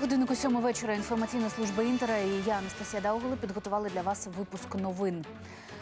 годиннику сьомого вечора інформаційна служба Інтера і я, Анастасія Даугли підготували для вас випуск новин.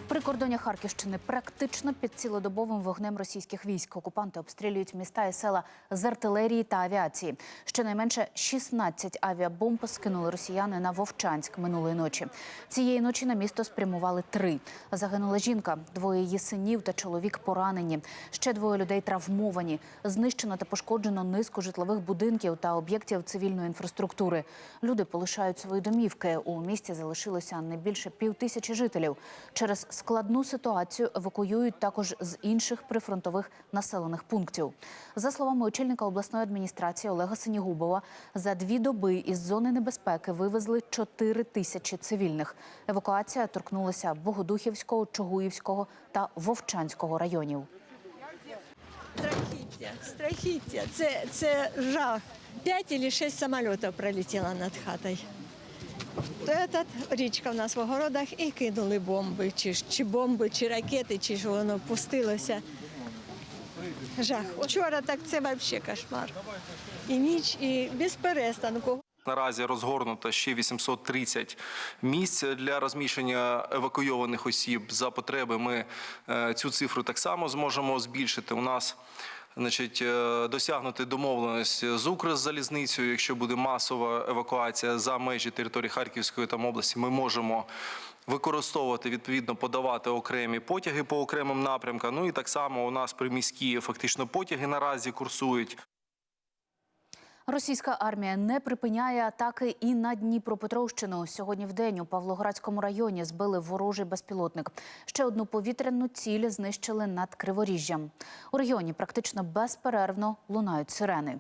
Прикордоння Харківщини практично під цілодобовим вогнем російських військ. Окупанти обстрілюють міста і села з артилерії та авіації. Щонайменше 16 авіабомб скинули росіяни на Вовчанськ минулої ночі. Цієї ночі на місто спрямували три. Загинула жінка, двоє її синів та чоловік поранені. Ще двоє людей травмовані. Знищено та пошкоджено низку житлових будинків та об'єктів цивільної інфраструктури. Люди полишають свої домівки. У місті залишилося не більше пів тисячі жителів. Через складну ситуацію евакуюють також з інших прифронтових населених пунктів. За словами очільника обласної адміністрації Олега Синігубова, за дві доби із зони небезпеки вивезли 4 тисячі цивільних. Евакуація торкнулася Богодухівського, Чугуївського та Вовчанського районів. Страхіття, страхіття. Це, це жах. П'ять або шість самольотів пролетіло над хатою. Этот, річка в нас в огородах і кинули бомби, чи, чи бомби, чи ракети, чи ж воно пустилося. Жах. Вчора так це взагалі кошмар. І ніч, і без перестанку. Наразі розгорнуто ще 830 місць для розміщення евакуйованих осіб. За потреби ми е, цю цифру так само зможемо збільшити. У нас значить, е, досягнути домовленості з Укрзалізницею. Якщо буде масова евакуація за межі території Харківської там області, ми можемо використовувати відповідно подавати окремі потяги по окремим напрямкам. Ну і так само у нас приміські фактично потяги наразі курсують. Російська армія не припиняє атаки і на Дніпропетровщину. Сьогодні в день у Павлоградському районі збили ворожий безпілотник. Ще одну повітряну ціль знищили над Криворіжжям. У регіоні практично безперервно лунають сирени.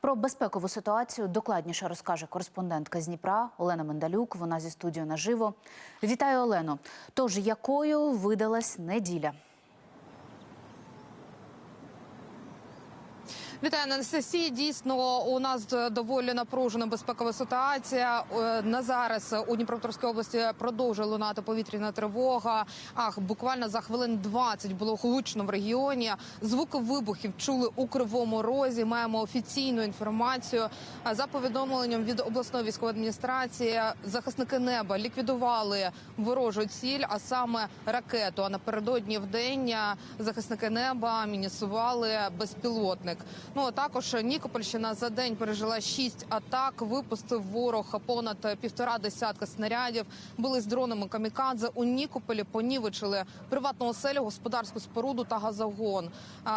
Про безпекову ситуацію докладніше розкаже кореспондентка з Дніпра Олена Мендалюк. Вона зі студією наживо. Вітаю, Олено. Тож якою видалась неділя? Вітаю Анастасія. Дійсно, у нас доволі напружена безпекова ситуація. Е, На зараз у Дніпропетровській області продовжує лунати повітряна тривога. Ах, буквально за хвилин 20 було гучно в регіоні. Звуки вибухів чули у кривому розі. Маємо офіційну інформацію. А За повідомленням від обласної військової адміністрації, захисники неба ліквідували ворожу ціль, а саме ракету. А напередодні в день е, захисники неба мінісували безпілотник. Ну а також Нікопольщина за день пережила шість атак. Випустив ворог понад півтора десятка снарядів. Були з дронами камікадзе. У Нікополі понівечили приватну оселю, господарську споруду та газогон.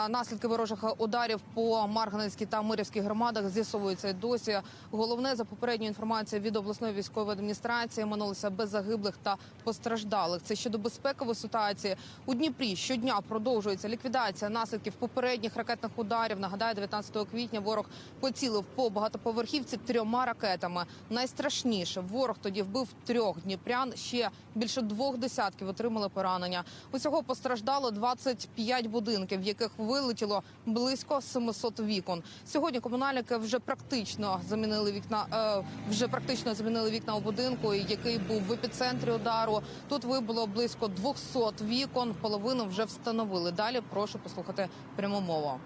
Наслідки ворожих ударів по Марганецькій та Мирівській громадах з'ясовуються й досі. Головне за попередньою інформацією від обласної військової адміністрації минулося без загиблих та постраждалих. Це щодо безпекової ситуації у Дніпрі. Щодня продовжується ліквідація наслідків попередніх ракетних ударів. Нагадаю, 19 квітня ворог поцілив по багатоповерхівці трьома ракетами. Найстрашніше ворог тоді вбив трьох дніпрян. Ще більше двох десятків отримали поранення. Усього постраждало 25 будинків, в яких вилетіло близько 700 вікон. Сьогодні комунальники вже практично замінили вікна. Е, вже практично замінили вікна у будинку, який був в епіцентрі удару. Тут вибуло близько 200 вікон. Половину вже встановили. Далі прошу послухати пряму мову.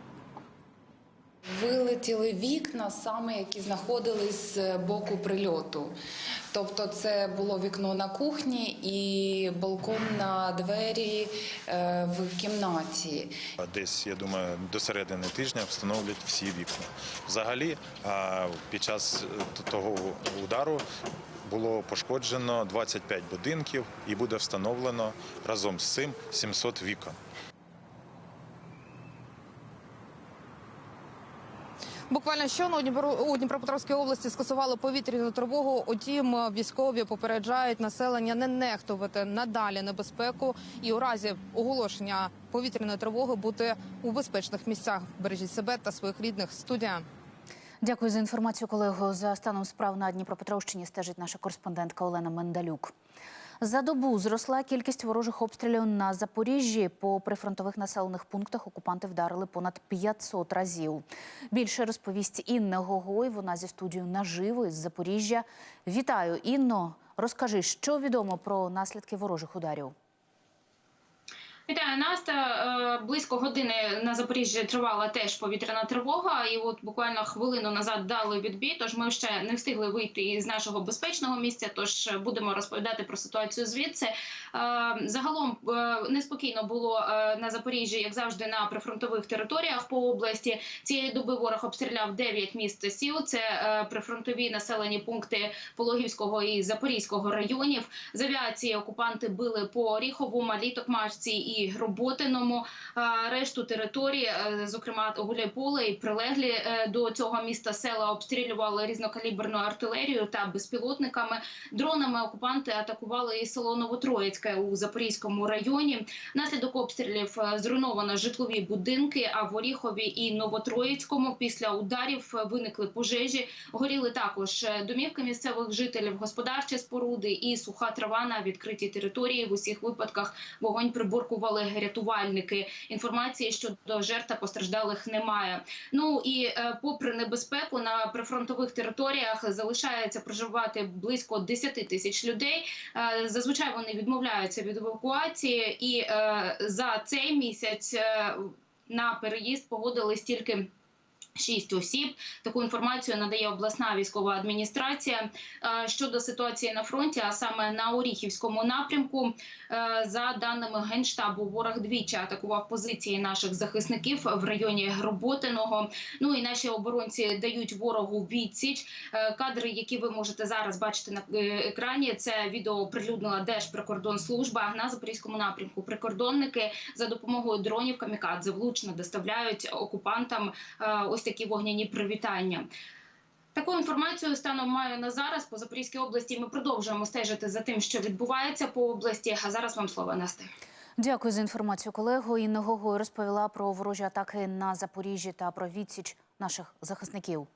Вилетіли вікна, саме які знаходились з боку прильоту. Тобто, це було вікно на кухні і балкон на двері е, в кімнаті. Десь, я думаю, до середини тижня встановлять всі вікна. Взагалі, під час е, того удару було пошкоджено 25 будинків і буде встановлено разом з цим 700 вікон. Буквально Дніпро- у Дніпропетровській області скасували повітряну тривогу. Утім, військові попереджають населення не нехтувати надалі небезпеку і у разі оголошення повітряної тривоги бути у безпечних місцях. Бережіть себе та своїх рідних. Студія. Дякую за інформацію, колего. За станом справ на Дніпропетровщині стежить наша кореспондентка Олена Мендалюк. За добу зросла кількість ворожих обстрілів на Запоріжжі. По прифронтових населених пунктах окупанти вдарили понад 500 разів. Більше розповість Інна Гогой. Вона зі студією наживо із Запоріжжя. Вітаю, Інно. Розкажи, що відомо про наслідки ворожих ударів. Вітаю, Наста. Е, Близько години на Запоріжжі тривала теж повітряна тривога, і от буквально хвилину назад дали відбій. Тож ми ще не встигли вийти із нашого безпечного місця. Тож будемо розповідати про ситуацію звідси. Е, Загалом е, неспокійно було на Запоріжжі, як завжди, на прифронтових територіях по області. Цієї доби ворог обстріляв 9 міст сіл. Це прифронтові населені пункти Пологівського і Запорізького районів. З авіації окупанти били по Оріхову, Малій Токмачці і Роботиному. Решту території, е, зокрема Гуляйполе і прилеглі е, до цього міста села, обстрілювали різнокаліберною артилерією та безпілотниками. Дронами окупанти атакували і село Новотроїцьке у Запорізькому районі. Внаслідок обстрілів е, зруйновано житлові будинки. А в Оріхові і Новотроїцькому після ударів виникли пожежі. Горіли також домівки місцевих жителів, господарчі споруди і суха трава на відкритій території. В усіх випадках вогонь приборкували рятувальники. Інформації щодо жертв та постраждалих немає. Ну і е, попри небезпеку на прифронтових територіях залишається проживати близько 10 тисяч людей. Е, Зазвичай вони відмовляються від евакуації, і е, за цей місяць на переїзд погодились тільки. Шість осіб таку інформацію надає обласна військова адміністрація Е, щодо ситуації на фронті, а саме на Оріхівському напрямку. Е, За даними генштабу, ворог двічі атакував позиції наших захисників в районі Роботиного. Ну і наші оборонці дають ворогу відсіч. Е, Кадри, які ви можете зараз бачити на екрані, це відео оприлюднила Держприкордонслужба на запорізькому напрямку. Прикордонники за допомогою дронів камікадзе влучно доставляють окупантам ось такі вогняні привітання. Таку інформацію станом маю на зараз по Запорізькій області. Ми продовжуємо стежити за тим, що відбувається по області. А зараз вам слово Насте. Дякую за інформацію, колего. Інна Гогой розповіла про ворожі атаки на Запоріжжі та про відсіч наших захисників.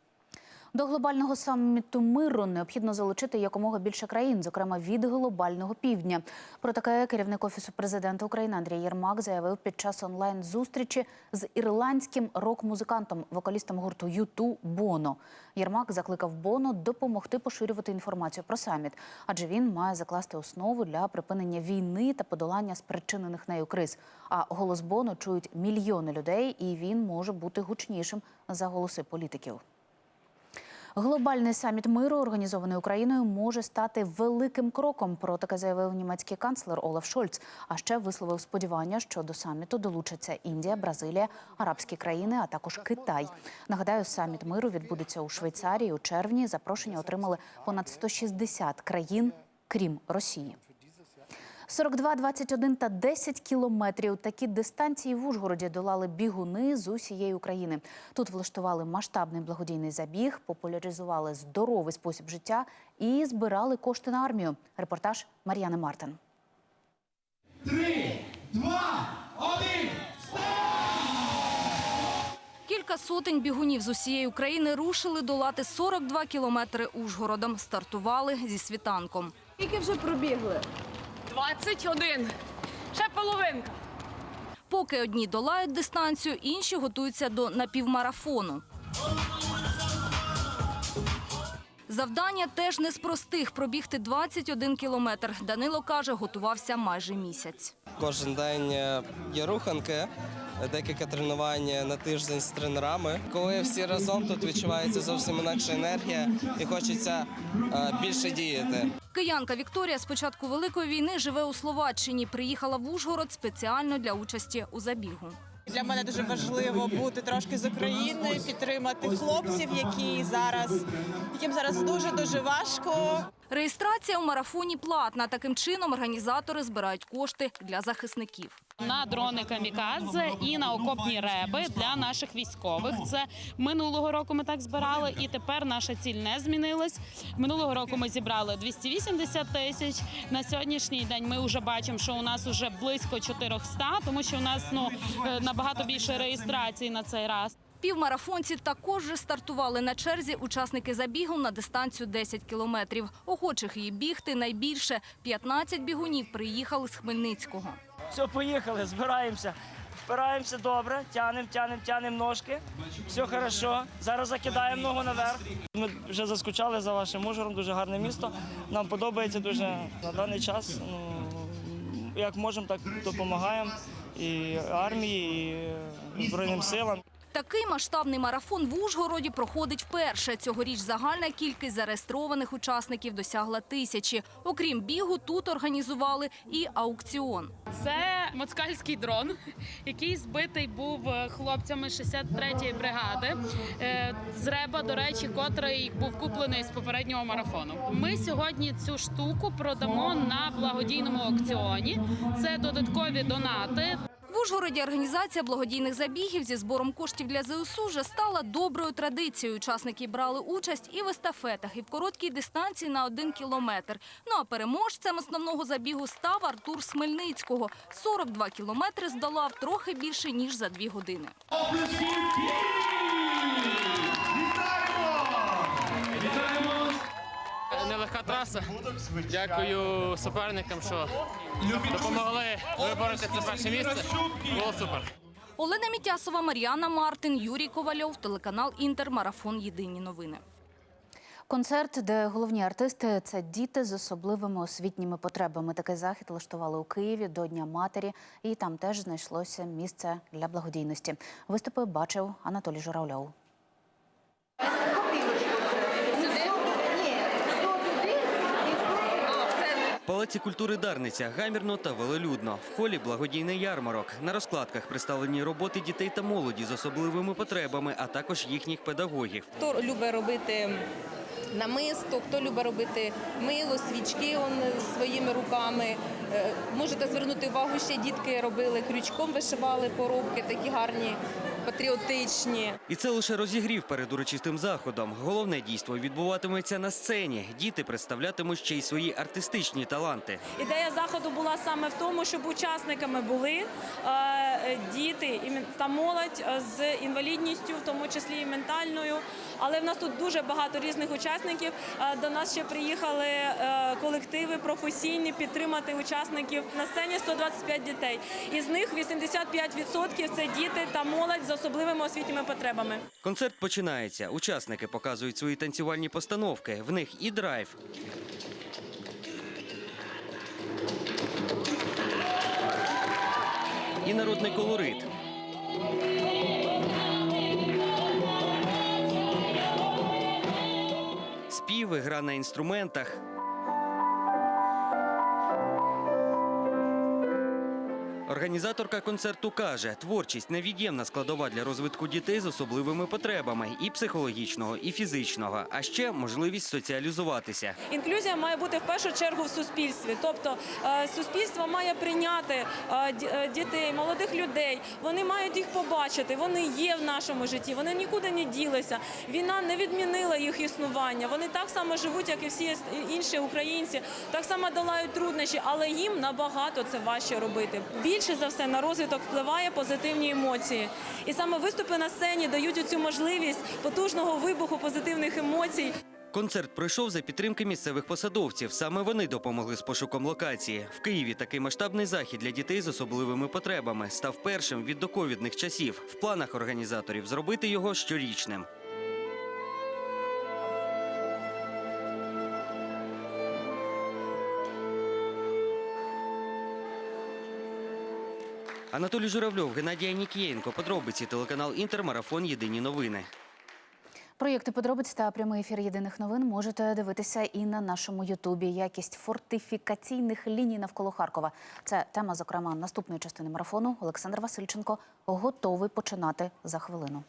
До глобального саміту миру необхідно залучити якомога більше країн, зокрема від глобального півдня. Про таке керівник офісу президента України Андрій Єрмак заявив під час онлайн-зустрічі з ірландським рок-музикантом, вокалістом гурту Юту Боно. Єрмак закликав Боно допомогти поширювати інформацію про саміт, адже він має закласти основу для припинення війни та подолання спричинених нею криз. А голос Боно чують мільйони людей, і він може бути гучнішим за голоси політиків. Глобальний саміт миру, організований Україною, може стати великим кроком. Про таке заявив німецький канцлер Олаф Шольц. А ще висловив сподівання, що до саміту долучаться Індія, Бразилія, арабські країни, а також Китай. Нагадаю, саміт миру відбудеться у Швейцарії у червні. Запрошення отримали понад 160 країн, крім Росії. 42, 21 та 10 кілометрів. Такі дистанції в Ужгороді долали бігуни з усієї України. Тут влаштували масштабний благодійний забіг, популяризували здоровий спосіб життя і збирали кошти на армію. Репортаж Мар'яни Мартин. Кілька сотень бігунів з усієї України рушили долати 42 кілометри Ужгородом. Стартували зі світанком. Скільки вже пробігли? 21. Ще половинка. Поки одні долають дистанцію, інші готуються до напівмарафону. Завдання теж не з простих – пробігти 21 кілометр. Данило каже, готувався майже місяць. Кожен день е, є руханки, декілька тренувань на тиждень з тренерами. Коли всі разом тут відчувається зовсім інакша енергія і хочеться е, більше діяти. Киянка Вікторія з початку Великої війни живе у Словаччині. Приїхала в Ужгород спеціально для участі у забігу. Для мене дуже важливо бути трошки з України, підтримати хлопців, які зараз яким зараз дуже дуже важко. Реєстрація у марафоні платна. Таким чином організатори збирають кошти для захисників. На дрони камікадзе і на окопні реби для наших військових. Це минулого року ми так збирали, і тепер наша ціль не змінилась. Минулого року ми зібрали 280 тисяч. На сьогоднішній день ми вже бачимо, що у нас вже близько 400, тому що у нас ну е, набагато більше реєстрацій на цей раз. Півмарафонці також вже стартували на черзі учасники забігу на дистанцію 10 кілометрів. Охочих її бігти найбільше. 15 бігунів приїхали з Хмельницького. Все, поїхали, збираємося. Впираємося добре, тянемо, тянемо, тянемо ножки. Все хорошо. Зараз закидаємо ногу наверх. Ми вже заскучали за вашим Ужгородом, дуже гарне місто. Нам подобається дуже на даний час. Ну, як можемо, так допомагаємо. і армії, і Збройним силам. Такий масштабний марафон в Ужгороді проходить вперше. Цьогоріч загальна кількість зареєстрованих учасників досягла тисячі. Окрім бігу, тут організували і аукціон. Це москальський дрон, який збитий був е, хлопцями 63-ї бригади е, з Реба, до речі, котрий був куплений з попереднього марафону. Ми сьогодні цю штуку продамо на благодійному аукціоні. Це додаткові донати. В Ужгороді організація благодійних забігів зі збором коштів для ЗСУ вже стала доброю традицією. Учасники брали участь і в естафетах, і в короткій дистанції на один кілометр. Ну а переможцем основного забігу став Артур Смельницького. 42 кілометри здолав трохи більше ніж за дві години. Нелегка траса. Дякую суперникам, що допомогли вибороти це перше місце. Було супер. Олена Мітясова, Мар'яна Мартин, Юрій Ковальов, телеканал Інтер, Марафон. Єдині новини. Концерт, де головні артисти це діти з особливими освітніми потребами. Такий захід влаштували у Києві до Дня матері, і там теж знайшлося місце для благодійності. Виступи бачив Анатолій Журавльов. Палаці культури Дарниця гамірно та велолюдно. В холі благодійний ярмарок. На розкладках представлені роботи дітей та молоді з особливими потребами, а також їхніх педагогів. Хто любить робити намисто, хто любить робити мило, свічки он, своїми руками. Е, Можете звернути увагу, ще дітки робили крючком, вишивали поробки такі гарні, патріотичні. І це лише розігрів перед урочистим заходом. Головне дійство відбуватиметься на сцені. Діти представлятимуть ще й свої артистичні таланти. Ідея заходу була саме в тому, щоб учасниками були е, діти та молодь е, з інвалідністю, в тому числі і ментальною. Але в нас тут дуже багато різних учасників. Е, До нас ще приїхали е, колективи професійні підтримати учасників на сцені 125 дітей. Із них 85% – це діти та молодь з особливими освітніми потребами. Концерт починається. Учасники показують свої танцювальні постановки. В них і драйв. І народний колорит. Співи, гра на інструментах. Організаторка концерту каже, творчість невід'ємна складова для розвитку дітей з особливими потребами і психологічного, і фізичного, а ще можливість соціалізуватися. Інклюзія має бути в першу чергу в суспільстві. Тобто е, суспільство має прийняти е, е, дітей, молодих людей. Вони мають їх побачити. Вони є в нашому житті. Вони нікуди не ділися. Війна не відмінила їх існування. Вони так само живуть, як і всі інші українці, так само долають труднощі, але їм набагато це важче робити. Більше за все на розвиток впливає позитивні емоції. І саме виступи на сцені дають цю можливість потужного вибуху позитивних емоцій. Концерт пройшов за підтримки місцевих посадовців. Саме вони допомогли з пошуком локації. В Києві такий масштабний захід для дітей з особливими потребами став першим від доковідних часів. В планах організаторів зробити його щорічним. Анатолій Журавльов, Геннадій Анікієнко. Подробиці телеканал Інтермарафон. Єдині новини. Проєкти подробиць та прямий ефір єдиних новин можете дивитися і на нашому Ютубі. Якість фортифікаційних ліній навколо Харкова. Це тема, зокрема, наступної частини марафону. Олександр Васильченко готовий починати за хвилину.